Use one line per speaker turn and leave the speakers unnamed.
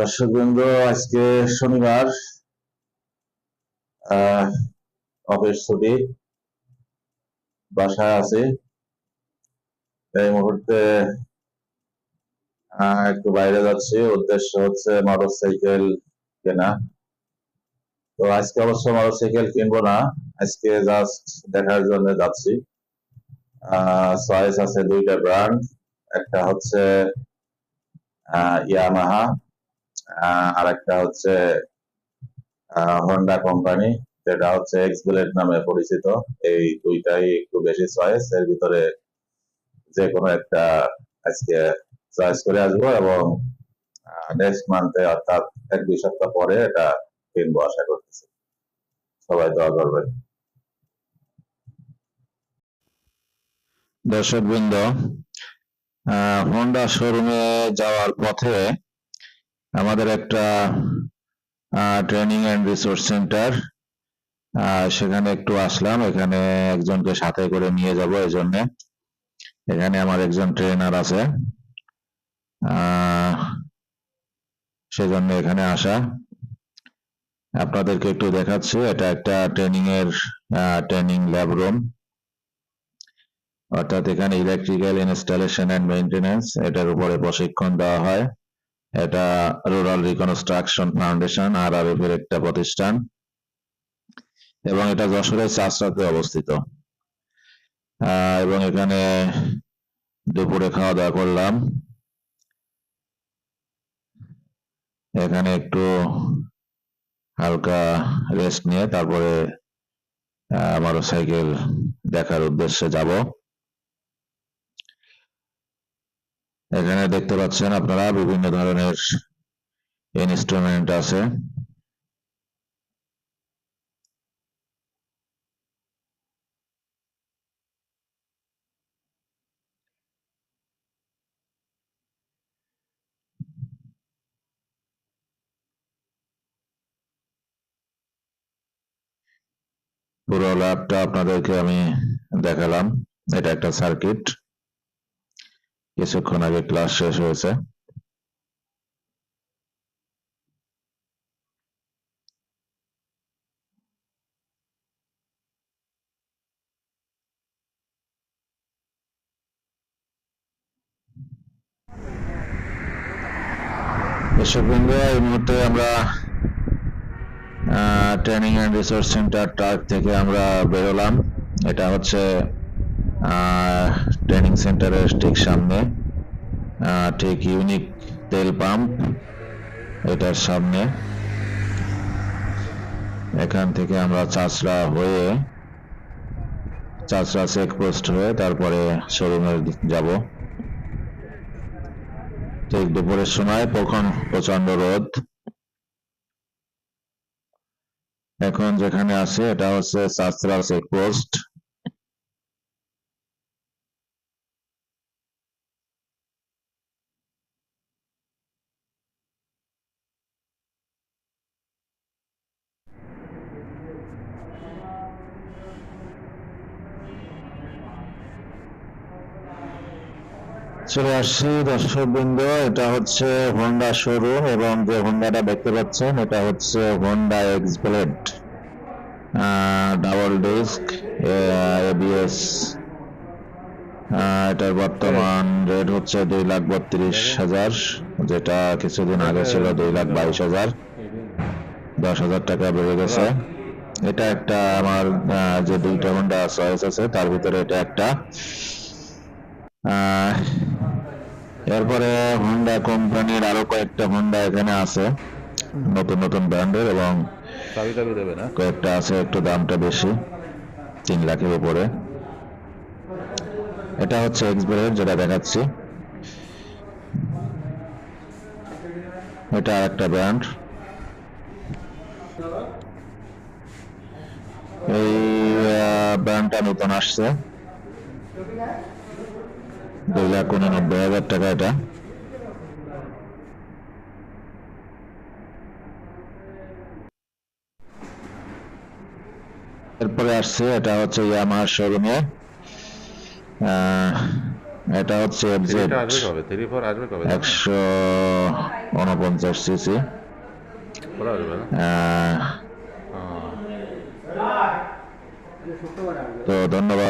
দর্শকবৃন্দ আজকে শনিবার আহ, ছুটি বাসায় আছি। এই মুহূর্তে একটু বাইরে যাচ্ছি। উদ্দেশ্য হচ্ছে মোটর সাইকেল কেনা। তো আজকে অবশ্য মোটর সাইকেল কিনবো না। আজকে জাস্ট দেখার জন্য যাচ্ছি। চয়েস আছে দুইটা ব্র্যান্ড একটা হচ্ছে ইয়ামাহা আর একটা হচ্ছে হন্ডা কোম্পানি যেটা হচ্ছে এক্স বুলেট নামে পরিচিত। এই দুইটাই একটু বেশি চয়েস এর ভিতরে যে কোনো একটা আজকে চয়েস করে আসব এবং নেক্সট মান্থে অর্থাৎ এক দুই সপ্তাহ পরে এটা কিনবো আশা করতেছি। সবাই দোয়া করবেন। দর্শক বৃন্দ হন্ডা শোরুমে যাওয়ার পথে আমাদের একটা ট্রেনিং এন্ড রিসোর্স সেন্টার সেখানে একটু আসলাম। এখানে একজনকে সাথে করে নিয়ে যাব এই জন্য এখানে আমার একজন ট্রেনার আছে। সেজন্য এখানে আসা। আপনাদেরকে একটু দেখাচ্ছি। এটা একটা ট্রেনিং এর ট্রেনিং ল্যাব রুম অর্থাৎ এখানে ইলেকট্রিক্যাল ইনস্টলেশন এন্ড মেইনটেনেন্স এটার উপরে প্রশিক্ষণ দেওয়া হয়। এটা রুরাল রিকনস্ট্রাকশন ফাউন্ডেশন আর আর এর একটা প্রতিষ্ঠান। এবং এটা যশোরের চাষরাতে অবস্থিত। এবং এখানে দুপুরে খাওয়া দাওয়া করলাম। এখানে একটু হালকা রেস্ট নিয়ে তারপরে আমারও সাইকেল দেখার উদ্দেশ্যে যাব। এখানে দেখতে পাচ্ছেন আপনারা বিভিন্ন ধরনের ইনস্ট্রুমেন্ট আছে। পুরো ল্যাবটা আপনাদেরকে আমি দেখালাম। এটা একটা সার্কিট কিছুক্ষণ আগে ক্লাস শেষ হয়েছে। দর্শকবৃন্দ, এই মুহূর্তে আমরা training and research centre truck থেকে আমরা বেরোলাম। এটা হচ্ছে ট্রেনিং সেন্টারের ঠিক সামনে ঠিক ইউনিক তেল পাম্প এটার সামনে। এখান থেকে আমরা চাচড়া হয়ে, চাচড়া চেকপোস্ট হয়ে তারপরে শোরুমে যাব। ঠিক দুপুরের সময় কখন প্রচণ্ড রোদ। এখন যেখানে আছে, এটা হচ্ছে চাচড়া চেকপোস্ট চলে আসছি দর্শক বৃন্দ এটা হচ্ছে হন্ডা শোরুম এবং যে হন্ডাটা দেখতে পাচ্ছেন এটা হচ্ছে Honda X Blade double disc ABS এটার বর্তমান রেট হচ্ছে দুই লাখ বত্রিশ হাজার যেটা কিছুদিন আগে ছিল দুই লাখ বাইশ হাজার দশ হাজার টাকা বেড়ে গেছে। এটা একটা আমার যে দুইটা হন্ডা চয়েস আছে তার ভিতরে এটা একটা আহ, এরপরে হোন্ডা কোম্পানির আরও কয়েকটা হোন্ডা এখানে আছে নতুন নতুন ব্র্যান্ডের এবং কয়েকটা আছে একটু দামটা বেশি তিন লাখের উপরে। এটা হচ্ছে এক্সব্রেড যেটা দেখাচ্ছি। এটা একটা ব্র্যান্ড। এই ব্র্যান্ডটা নতুন আসছে। দুই লাখ উননব্বই হাজার টাকা এটা। এরপরে আসছে এটা হচ্ছে ইয়ামাহার শোরুমে এটা হচ্ছে এফজেড? একশো উনপঞ্চাশ সিসি তো ধন্যবাদ।